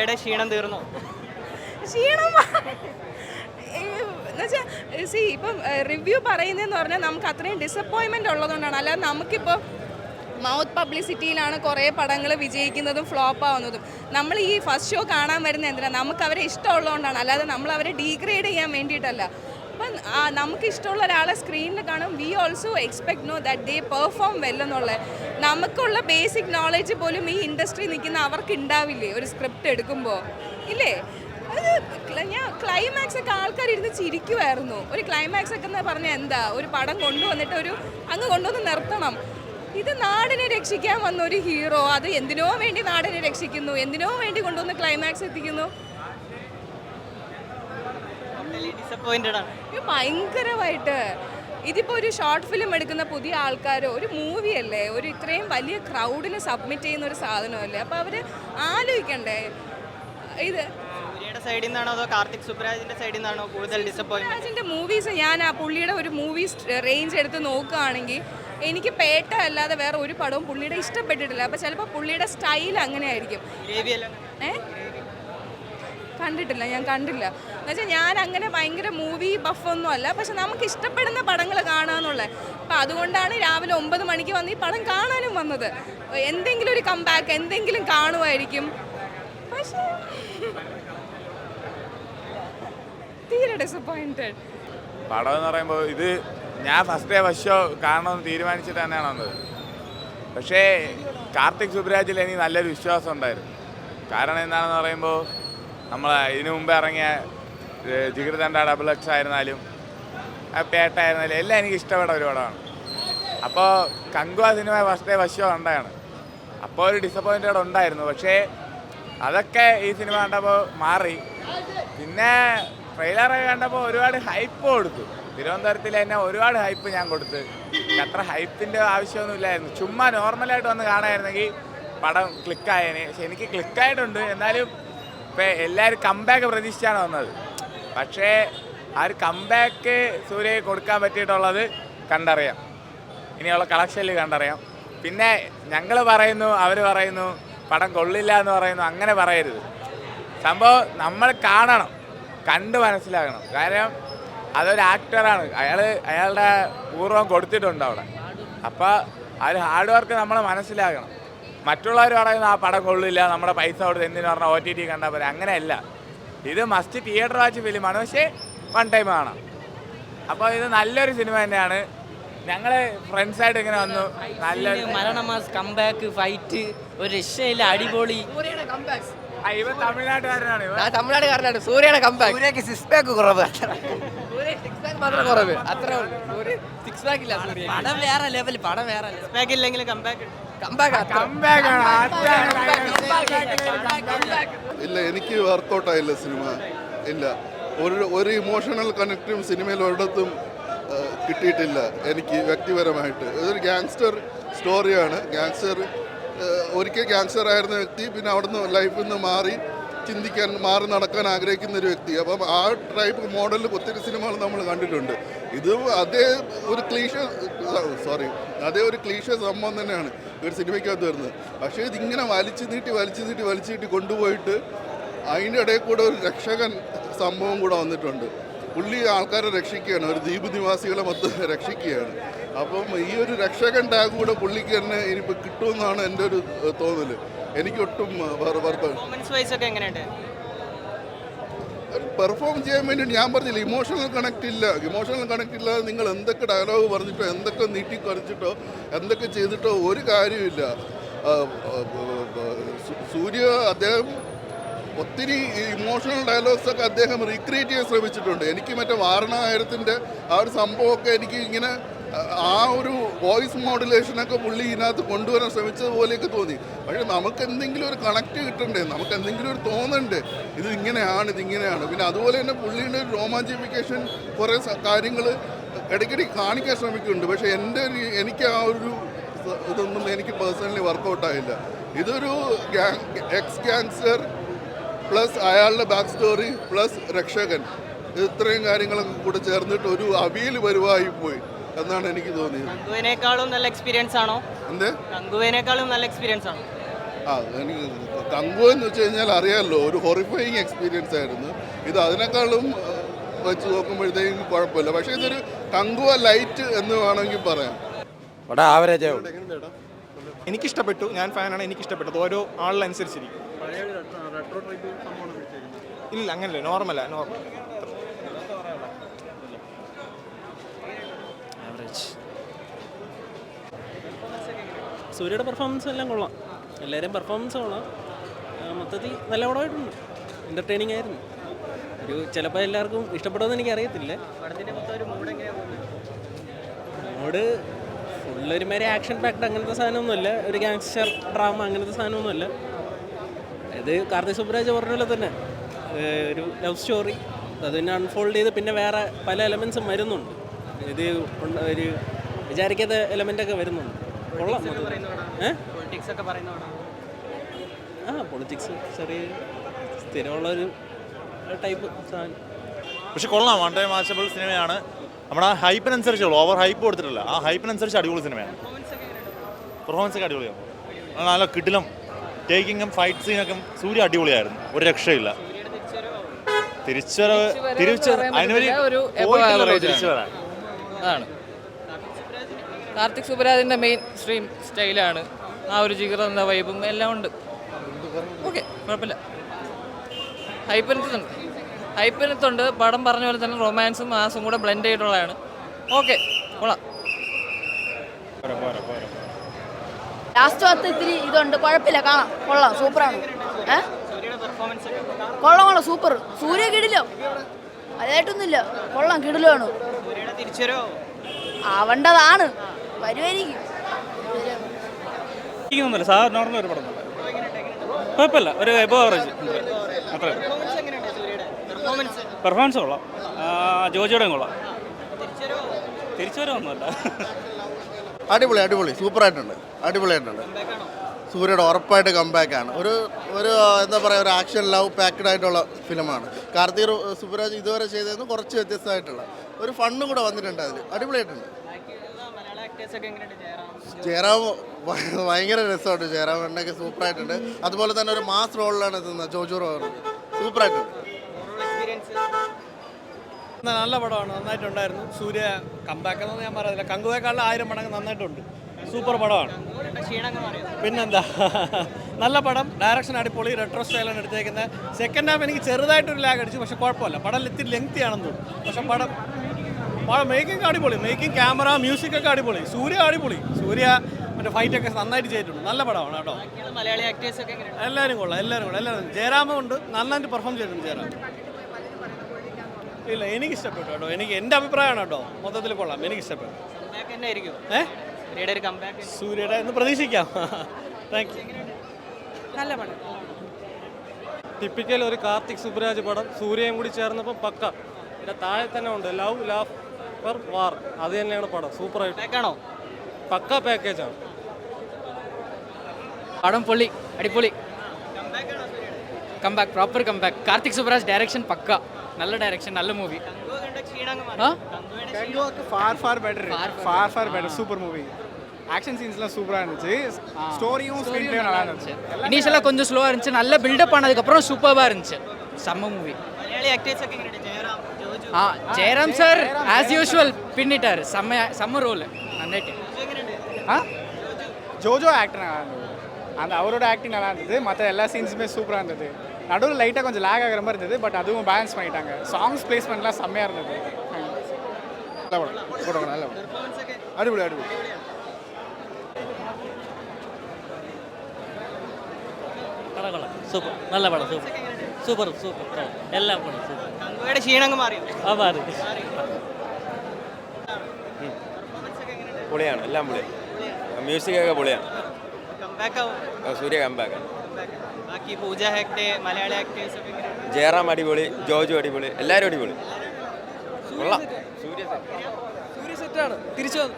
കങ്കുവയുടെ ക്ഷീണം തീർന്നു. ക്ഷീണം? സി ഇപ്പം റിവ്യൂ പറയുന്നതെന്ന് പറഞ്ഞാൽ നമുക്ക് അത്രയും ഡിസപ്പോയിൻമെന്റ് ഉള്ളതുകൊണ്ടാണ്. അല്ലാതെ നമുക്കിപ്പോൾ മൗത്ത് പബ്ലിസിറ്റിയിലാണ് കുറേ പടങ്ങൾ വിജയിക്കുന്നതും ഫ്ലോപ്പ് ആവുന്നതും. നമ്മൾ ഈ ഫസ്റ്റ് ഷോ കാണാൻ വരുന്ന എന്തിനാണ് നമുക്ക് അവരെ ഇഷ്ടമുള്ളതുകൊണ്ടാണ്. അല്ലാതെ നമ്മൾ അവരെ ഡീഗ്രേഡ് ചെയ്യാൻ വേണ്ടിയിട്ടല്ല. അപ്പം നമുക്ക് ഇഷ്ടമുള്ള ഒരാളെ സ്ക്രീനിൽ കാണും. We also expect no that they perform വെല്ലെന്നുള്ളത് നമുക്കുള്ള ബേസിക് നോളജ് പോലും ഈ ഇൻഡസ്ട്രി നിൽക്കുന്ന അവർക്ക് ഉണ്ടാവില്ലേ ഒരു സ്ക്രിപ്റ്റ് എടുക്കുമ്പോൾ ഇല്ലേ? അത് ഞാൻ ക്ലൈമാക്സ് ഒക്കെ ആൾക്കാർ ഇരുന്ന് ചിരിക്കുമായിരുന്നു ഒരു ക്ലൈമാക്സ് ഒക്കെ എന്ന് പറഞ്ഞാൽ എന്താ? ഒരു പടം കൊണ്ടുവന്നിട്ട് ഒരു അങ്ങ് കൊണ്ടുവന്ന് നിർത്തണം. ഇത് നാടിനെ രക്ഷിക്കാൻ വന്ന ഒരു ഹീറോ അത് എന്തിനോ വേണ്ടി നാടിനെ രക്ഷിക്കുന്നു. എന്തിനോ വേണ്ടി കൊണ്ടുവന്ന് ക്ലൈമാക്സ് എത്തിക്കുന്നു. ഭയങ്കരമായിട്ട്. ഇതിപ്പോൾ ഒരു ഷോർട്ട് ഫിലിം എടുക്കുന്ന പുതിയ ആൾക്കാരോ ഒരു മൂവി അല്ലേ? ഒരു ഇത്രയും വലിയ ക്രൗഡിന് സബ്മിറ്റ് ചെയ്യുന്ന ഒരു സാധനമല്ലേ? അപ്പോൾ അവർ ആലോചിക്കണ്ടേ? ഇത് സൈഡിൽ നിന്നാണോ അതോ കാർത്തിക് സുബ്രാജിന്റെ സൈഡിൽ നിന്നാണോ കൂടുതൽ ഡിസപ്പോയിന്റ് മൂവീസ് ഞാൻ ആ പുള്ളിയുടെ ഒരു മൂവീസ് റേഞ്ച് എടുത്ത് നോക്കുകയാണെങ്കിൽ എനിക്ക് പേട്ട അല്ലാതെ വേറെ ഒരു പടവും പുള്ളിയുടെ ഇഷ്ടപ്പെട്ടിട്ടില്ല. അപ്പോൾ ചിലപ്പോൾ പുള്ളിയുടെ സ്റ്റൈൽ അങ്ങനെ. ആയിരിക്കും കണ്ടിട്ടില്ല ഞാൻ കണ്ടില്ല. എന്നുവെച്ചാൽ ഞാൻ അങ്ങനെ ഭയങ്കര മൂവി ബഫൊന്നും അല്ല പക്ഷെ നമുക്ക് ഇഷ്ടപ്പെടുന്ന പടങ്ങൾ കാണാന്നുള്ളത് അപ്പം അതുകൊണ്ടാണ് രാവിലെ ഒമ്പത് മണിക്ക് വന്ന് ഈ പടം കാണാനും വന്നത്. എന്തെങ്കിലും ഒരു കമ്പാക്ക് എന്തെങ്കിലും കാണുമായിരിക്കും. പക്ഷേ തീരെ ഡിസപ്പോയിന്റഡ് പടം എന്ന് പറയുമ്പോൾ ഇത് ഞാൻ ഫസ്റ്റ് ഡേ ഫസ്റ്റ് ഷോ കാണണമെന്ന് തീരുമാനിച്ചിട്ട് തന്നെയാണ് വന്നത്. പക്ഷേ കാർത്തിക് സുബ്രാജിൽ എനിക്ക് നല്ലൊരു വിശ്വാസം ഉണ്ടായിരുന്നു. കാരണം എന്താണെന്ന് പറയുമ്പോൾ നമ്മൾ ഇതിനു മുമ്പ് ഇറങ്ങിയ ഏഹ്, ജിഗർദണ്ഡ ഡബിൾ എക്സ് ആയിരുന്നാലും ആ പേട്ട ആയിരുന്നാലും എല്ലാം എനിക്ക് ഇഷ്ടപ്പെട്ട ഒരു പടമാണ്. അപ്പോൾ കങ്കുവ സിനിമ ഫസ്റ്റ് ഡേ ഉണ്ടാണ് അപ്പോൾ ഒരു ഡിസപ്പോയിന്റഡ് ഉണ്ടായിരുന്നു. പക്ഷേ അതൊക്കെ ഈ സിനിമ കണ്ടപ്പോൾ മാറി. പിന്നെ ട്രെയിലറൊക്കെ കണ്ടപ്പോൾ ഒരുപാട് ഹൈപ്പ് കൊടുത്തു. തിരുവനന്തപുരത്തിൽ തന്നെ ഒരുപാട് ഹൈപ്പ് ഞാൻ കൊടുത്ത്. അത്ര ഹൈപ്പിന്റെ ആവശ്യമൊന്നുമില്ലായിരുന്നു ചുമ്മാ നോർമലായിട്ട് വന്ന് കാണായിരുന്നെങ്കിൽ പടം ക്ലിക്കായേനെ പക്ഷെ എനിക്ക് ക്ലിക്കായിട്ടുണ്ട് എന്നാലും ഇപ്പം എല്ലാവരും കമ്പാക്ക് പ്രതീക്ഷിച്ചാണ് വന്നത്. പക്ഷേ ആ ഒരു കമ്പാക്ക് സൂര്യ കൊടുക്കാൻ പറ്റിയിട്ടുള്ളത് കണ്ടറിയാം. ഇനിയുള്ള കളക്ഷനിൽ കണ്ടറിയാം. പിന്നെ ഞങ്ങൾ പറയുന്നു അവർ പറയുന്നു പടം കൊള്ളില്ല എന്ന് പറയുന്നു അങ്ങനെ പറയരുത്. സംഭവം നമ്മൾ കാണണം കണ്ട് മനസ്സിലാക്കണം കാരണം അതൊരു ആക്ടറാണ് അയാൾ അയാളുടെ പൂർവം കൊടുത്തിട്ടുണ്ട് അവിടെ. അപ്പോൾ ആ ഒരു ഹാർഡ് വർക്ക് നമ്മൾ മനസ്സിലാക്കണം മറ്റുള്ളവർ പറയുന്ന ആ പടം കൊള്ളില്ല നമ്മുടെ പൈസ കൊടുത്ത് എന്തിനു പറഞ്ഞാൽ ഒ ടി ടി കണ്ടാൽ പോലെ അങ്ങനെയല്ല. ഇത് മസ്റ്റ് തിയേറ്റർ വാച്ച് ഫിലിമാണ് പക്ഷേ വൺ ടൈം ആണ് അപ്പോൾ ഇത് നല്ലൊരു സിനിമ തന്നെയാണ്. ഞങ്ങൾ ഫ്രണ്ട്സായിട്ട് ഇങ്ങനെ വന്നു. നല്ല മരണമാസ് കംബാക്ക് ഫൈറ്റ് ഒരു രക്ഷയില്ല അടിപൊളി. ആ, ഇവ തമിഴ്നാട്ടുകാരനാണ് തമിഴ്നാട്ടുകാരനാണ്. സൂര്യയുടെ കമ്പാക്ക് സിസ്പാക്ക് കുറവ്. മാത്രം കുറവ്. അത്രേ ഉള്ളൂ. സൂര്യ സിക്സ് പാക്ക് ഇല്ല സൂര്യ പടം വേറെ ലെവൽ പടം വേറെ ബാക്ക് ഇല്ലെങ്കിലും കമ്പാക്ക് ഇല്ല എനിക്ക് വർക്കൗട്ടായില്ല സിനിമ. ഇല്ല. ഒരു ഒരു ഇമോഷണൽ കണക്റ്റും സിനിമയിൽ ഒരിടത്തും കിട്ടിയിട്ടില്ല എനിക്ക് വ്യക്തിപരമായിട്ട്. ഇതൊരു ഗ്യാങ്സ്റ്റർ സ്റ്റോറിയാണ് ഗ്യാങ്സ്റ്റർ ഒരിക്കൽ ഗ്യാങ്സ്റ്റർ ആയിരുന്ന വ്യക്തി പിന്നെ അവിടുന്ന് ലൈഫിൽ നിന്ന് മാറി ചിന്തിക്കാൻ മാറി നടക്കാൻ ആഗ്രഹിക്കുന്ന ഒരു വ്യക്തി. അപ്പം ആ ടൈപ്പ് മോഡലിൽ ഒത്തിരി സിനിമകൾ നമ്മൾ കണ്ടിട്ടുണ്ട്. ഇത് അതേ ഒരു ക്ലീഷ സോറി അതേ ഒരു ക്ലീഷ സംഭവം തന്നെയാണ് ഒരു സിനിമയ്ക്കകത്ത് വരുന്നത്. പക്ഷേ ഇതിങ്ങനെ വലിച്ചു നീട്ടി വലിച്ചു നീട്ടി വലിച്ചു നീട്ടി കൊണ്ടുപോയിട്ട് അതിന്റെ ഇടയിൽ കൂടെ ഒരു രക്ഷകൻ സംഭവം കൂടെ വന്നിട്ടുണ്ട്. പുള്ളി ആൾക്കാരെ രക്ഷിക്കുകയാണ്. ഒരു ദ്വീപ് നിവാസികളെ മൊത്തം രക്ഷിക്കുകയാണ്. അപ്പം ഈ ഒരു രക്ഷകൻ ടാഗ് കൂടെ പുള്ളിക്ക് തന്നെ ഇനിയിപ്പോൾ കിട്ടുമെന്നാണ് എന്റെ ഒരു തോന്നൽ എനിക്കൊട്ടും ഒട്ടും പെർഫോം ചെയ്യാൻ വേണ്ടി ഞാൻ പറഞ്ഞില്ല ഇമോഷണൽ കണക്ട് ഇല്ല. ഇമോഷണൽ കണക്ട് ഇല്ലാതെ നിങ്ങൾ എന്തൊക്കെ ഡയലോഗ് പറഞ്ഞിട്ടോ എന്തൊക്കെ നീട്ടി കുറച്ചിട്ടോ എന്തൊക്കെ ചെയ്തിട്ടോ ഒരു കാര്യമില്ല സൂര്യ അദ്ദേഹം ഒത്തിരി ഇമോഷണൽ ഡയലോഗ്സ് ഒക്കെ അദ്ദേഹം റീക്രിയേറ്റ് ചെയ്യാൻ ശ്രമിച്ചിട്ടുണ്ട്. എനിക്ക് മറ്റേ വാരണായിരത്തിന്റെ ആ ഒരു സംഭവമൊക്കെ എനിക്ക് ഇങ്ങനെ ആ, ഒരു വോയിസ് മോഡുലേഷനൊക്കെ പുള്ളി ഇതിനകത്ത് കൊണ്ടുവരാൻ ശ്രമിച്ചതുപോലെയൊക്കെ തോന്നി. പക്ഷേ നമുക്ക് എന്തെങ്കിലും ഒരു കണക്റ്റ് കിട്ടണ്ടേ? നമുക്ക് എന്തെങ്കിലും ഒരു തോന്നണ്ടേ? ഇത് ഇങ്ങനെയാണ് ഇത് ഇങ്ങനെയാണ്. പിന്നെ അതുപോലെ തന്നെ പുള്ളിയുടെ ഒരു റോമാഞ്ചിഫിക്കേഷൻ കുറേ കാര്യങ്ങൾ ഇടയ്ക്കിടയ്ക്ക് കാണിക്കാൻ ശ്രമിക്കുന്നുണ്ട്. പക്ഷേ എന്റെ ഒരു എനിക്ക് ആ ഒരു ഇതൊന്നും എനിക്ക് പേഴ്സണലി വർക്കൗട്ടായില്ല. ഇതൊരു ഗ്യാങ് എക്സ് ഗ്യാങ്സ്റ്റർ പ്ലസ് അയാളുടെ ബാക്ക് സ്റ്റോറി പ്ലസ് രക്ഷകൻ. ഇത് ഇത്രയും കാര്യങ്ങളൊക്കെ കൂടെ ചേർന്നിട്ട് ഒരു അവിയൽ വരുവായി പോയി. എന്നാണ് എനിക്ക് തോന്നിയത്? കങ്കുവിനേക്കാളും നല്ല എക്സ്പീരിയൻസ് ആണോ? എന്തേ? കങ്കുവിനേക്കാളും നല്ല എക്സ്പീരിയൻസ് ആണോ? ആ എനിക്ക് തങ്കു എന്ന് വെച്ച് കഴിഞ്ഞാൽ അറിയാമല്ലോ ഒരു ഹൊറിഫയിങ് എക്സ്പീരിയൻസ് ആയിരുന്നു. ഇത് അതിനേക്കാളും വെച്ച് നോക്കുമ്പോഴത്തേക്കും കുഴപ്പമില്ല. പക്ഷേ ഇതൊരു കങ്കുവ ലൈറ്റ് എന്ന് വേണമെങ്കിൽ പറയാം. ഇവിടെ ആവറേജ് ആവും. എനിക്കിഷ്ടപ്പെട്ടു. ഞാൻ ഫാനാണ് എനിക്കിഷ്ടപ്പെട്ടത്. ഓരോ ആളിനനുസരിച്ചിരിക്കും. ഇല്ല അങ്ങനല്ലേ. നോർമലാ നോർമൽ സൂര്യയുടെ പെർഫോമൻസ് എല്ലാം കൊള്ളാം. എല്ലാവരും പെർഫോമൻസ് കൊള്ളാം. മൊത്തത്തിൽ നല്ല പടമായിട്ടുണ്ട്. എന്റർടൈനിങ് ആയിരുന്നു. ഒരു ചിലപ്പോൾ എല്ലാവർക്കും ഇഷ്ടപ്പെടുമെന്ന് എനിക്ക് അറിയത്തില്ല പടത്തിന്റെ മൊത്തം ഒരു മൂഡ് മോഡ് ഫുള്ളൊരുമാതിരി ആക്ഷൻ പാക്ഡ് അങ്ങനത്തെ സാധനമൊന്നുമല്ല. ഒരു ഗാങ്സ്റ്റർ ഡ്രാമ അങ്ങനത്തെ സാധനമൊന്നുമല്ല. ഇത് കാർത്തിക് സുബ്രാജ് പറഞ്ഞ പോലെ തന്നെ. ഒരു ലവ് സ്റ്റോറി അത് പിന്നെ അൺഫോൾഡ് ചെയ്ത് പിന്നെ വേറെ പല എലമെൻസും വരുന്നുണ്ട്. ഇത് ഒരു വിചാരിക്കാത്ത എലമെന്റ് ഒക്കെ വരുന്നുണ്ട്. കൊള്ളാം ഏഹ് പൊളിറ്റിക്സ് ഒക്കെ പറയുന്ന ആ പൊളിറ്റിക്സ് ചെറിയ സ്ഥിരമുള്ളൊരു ടൈപ്പ് സാധനം. പക്ഷെ കൊള്ളാം. വൺ ടൈം വാച്ചബിൾ സിനിമയാണ് നമ്മുടെ ആ ഹൈപ്പിനനുസരിച്ചുള്ളൂ ഓവർ ഹൈപ്പ് കൊടുത്തിട്ടില്ല. ആ ഹൈപ്പിനനുസരിച്ച് അടിപൊളി സിനിമയാണ് പെർഫോമൻസ് ഒക്കെ അടിപൊളിയാണ് നല്ല കിടിലം ടേക്കിങ്ങും ഫൈറ്റ് സീനൊക്കെ സൂര്യ അടിപൊളിയായിരുന്നു. ഒരു രക്ഷയില്ല. തിരിച്ചുവരവ്. തിരിച്ചു അതിനൊരു തിരിച്ചു വരാൻ അതാണ് കാർത്തിക് സുബരാജിന്റെ മെയിൻ സ്ട്രീം സ്റ്റൈലാണ് ആ ഒരു ജിഗർ എന്ന വൈബും എല്ലാം ഉണ്ട്. ഓക്കെ കുഴപ്പമില്ല. ഹൈപ്പിനത്തുണ്ട് ഹൈപ്പിനത്തുണ്ട് പടം പറഞ്ഞ പോലെ തന്നെ റൊമാൻസും മാസും കൂടെ ബ്ലെൻഡ് ചെയ്തിട്ടുള്ളതാണ്. ഓക്കെ കൊള്ളാം. ലാസ്റ്റ് ഭാഗത്ത് ഇത്തിരി ഇതുണ്ട്. കുഴപ്പമില്ല. കാണാം. കൊള്ളാം. സൂപ്പറാണ് കൊള്ളാം കൊള്ളാം. സൂപ്പർ സൂര്യ കിടിലോ. അതായിട്ടൊന്നുമില്ല കൊള്ളാം കിടലാണ് ആവണ്ടതാണ്. വരുമായിരിക്കും ഒന്നുമില്ല നോർമൽ ഒരു പടം കുഴപ്പമില്ല. ഒരു എബോ ആവറേജ്. അത്ര പെർഫോമൻസ് എങ്ങനെയുണ്ട് സൂര്യയുടെ പെർഫോമൻസ് പെർഫോമൻസ് കൊള്ളാം. ജോജിയുടെ കൊള്ളാം തിരിച്ചു വരവൊന്നുമല്ല അടിപൊളി അടിപൊളി. സൂപ്പറായിട്ടുണ്ട്. അടിപൊളിയായിട്ടുണ്ട്. സൂര്യയുടെ ഉറപ്പായിട്ട് കംബാക്ക് ആണ്. ഒരു ഒരു എന്താ പറയുക ഒരു ആക്ഷൻ ലവ് പാക്ഡ് ആയിട്ടുള്ള ഫിലിമാണ് കാർത്തിക് സുബ്രാജ് ഇതുവരെ ചെയ്തതെന്ന് കുറച്ച് വ്യത്യസ്തമായിട്ടുള്ള. ഒരു ഫണ്ണും കൂടെ വന്നിട്ടുണ്ട് അതിൽ അടിപൊളിയായിട്ടുണ്ട്. ജയറാം ഭയങ്കര രസമുണ്ട് ജയറാം എണ്ണൊക്കെ സൂപ്പറായിട്ടുണ്ട്. അതുപോലെ തന്നെ ഒരു മാസ് റോളിലാണ് എത്തുന്നത് ജോജു റോൾ സൂപ്പറായിട്ടുണ്ട്. നല്ല പടമാണ്. നന്നായിട്ടുണ്ടായിരുന്നു. സൂര്യ കമ്പാക്ക് എന്ന് ഞാൻ പറയുന്നില്ല കങ്കുവേക്കാളിൽ ആയിരം മടങ്ങ് നന്നായിട്ടുണ്ട്. സൂപ്പർ പടമാണ്. പിന്നെന്താ? നല്ല പടം. ഡയറക്ഷൻ അടിപൊളി. റെട്രോ സ്റ്റൈലാണ് എടുത്തേക്കുന്നത് സെക്കൻഡ് ഹാഫ് എനിക്ക് ചെറുതായിട്ടൊരു ലാഗ് അടിച്ചു പക്ഷെ കുഴപ്പമില്ല. പടം ഇത്തിരി ലെങ്തി ആണെന്ന് തോന്നുന്നു. പക്ഷെ പടം പടം മേക്കിംഗ് അടിപൊളി. മേക്കിംഗ് ക്യാമറ മ്യൂസിക് ഒക്കെ അടിപൊളി. സൂര്യ അടിപൊളി. സൂര്യ മറ്റേ ഫൈറ്റ് ഒക്കെ നന്നായിട്ട് ചെയ്തിട്ടുണ്ട്. നല്ല പടമാണ് കേട്ടോ. മലയാളി ആക്ടേഴ്സ് ഒക്കെ എല്ലാവരും കൊള്ളാം. എല്ലാവരും കൊള്ളാം. എല്ലാവരും ജയറാമും ഉണ്ട്. നന്നായിട്ട് പെർഫോം ചെയ്തിട്ടുണ്ട് ജയറാം ഇല്ല എനിക്ക് ഇഷ്ടപ്പെട്ടു കേട്ടോ. എനിക്ക് എന്റെ അഭിപ്രായമാണ് കേട്ടോ. മൊത്തത്തിൽ കൊള്ളാം. എനിക്ക് ഇഷ്ടപ്പെട്ടു ഏഹ് സൂര്യയുടെ ഒരു കമ്പാക്ക് സൂര്യയുടെ എന്ന് പ്രതീക്ഷിക്കാം. താങ്ക് യു നല്ല പടം. ടിപ്പിക്കൽ ഒരു കാർത്തിക് സുബ്രാജ് പടം. സൂര്യയും കൂടി ചേർന്നപ്പോൾ പക്ക. ഇവിടെ താഴെ തന്നെ ഉണ്ട്. ലവ് ലാഫ് പെർ വാർ അത് തന്നെയാണ് പടം. സൂപ്പറായിട്ട് ബാക്കാണോ പക്ക പാക്കേജാണ് പടം പൊള്ളി അടിപൊളി. Comeback proper comeback Karthik Subbaraj direction പക്ക. നല്ല ഡയറക്ഷൻ നല്ല മൂവി ആ? Far far better far far better super movie action சீன்ஸ்லாம் சூப்பராக இருந்துச்சு. ஸ்டோரியும் ஸ்க்ரீன் பிளேயும் நல்லா இருந்துச்சு. இனிஷியலாக கொஞ்சம் ஸ்லோவாக இருந்துச்சு. நல்லா பில்டப் ஆனதுக்கப்புறம் சூப்பராக இருந்துச்சு. செம்ம மூவி ஆ ஜெயராம் சார் ஆஸ் யூஷுவல் பின்னிட்டார் செம்ம செம்ம ரோல் நன்னாட்டி ஆ ஜோஜோ ஆக்டர் நல்லா இருந்தது. அந்த அவரோட ஆக்டிங் நல்லா இருந்தது. மற்ற எல்லா சீன்ஸுமே சூப்பராக இருந்தது. நடுவில் லைட்டாக கொஞ்சம் லேக் ஆகிற மாதிரி இருந்தது பட் அதுவும் பேலன்ஸ் பண்ணிட்டாங்க. சாங்ஸ் பிளேஸ்மெண்ட்லாம் செம்மையாக இருந்தது. അടിപൊളി അടിപൊളി. സൂപ്പർ നല്ല പടം സൂപ്പർ. Super super. എല്ലാ പടം സൂപ്പർ. ക്ഷീണങ്ങ് മാറി. ആ മാറി. പൊളിയാണ് എല്ലാം പൊളിയാണ്. മ്യൂസിക് ഒക്കെ പൊളിയാണ് സൂര്യ കമ്പാക്ക് ബാക്കി പൂജ ഹെക്ടേ മലയാളി ജയറാം അടിപൊളി ജോജു അടിപൊളി. എല്ലാവരും അടിപൊളി. കൊള്ളാം. സൂര്യ സെറ്റാണ്. തിരിച്ചു വന്നു.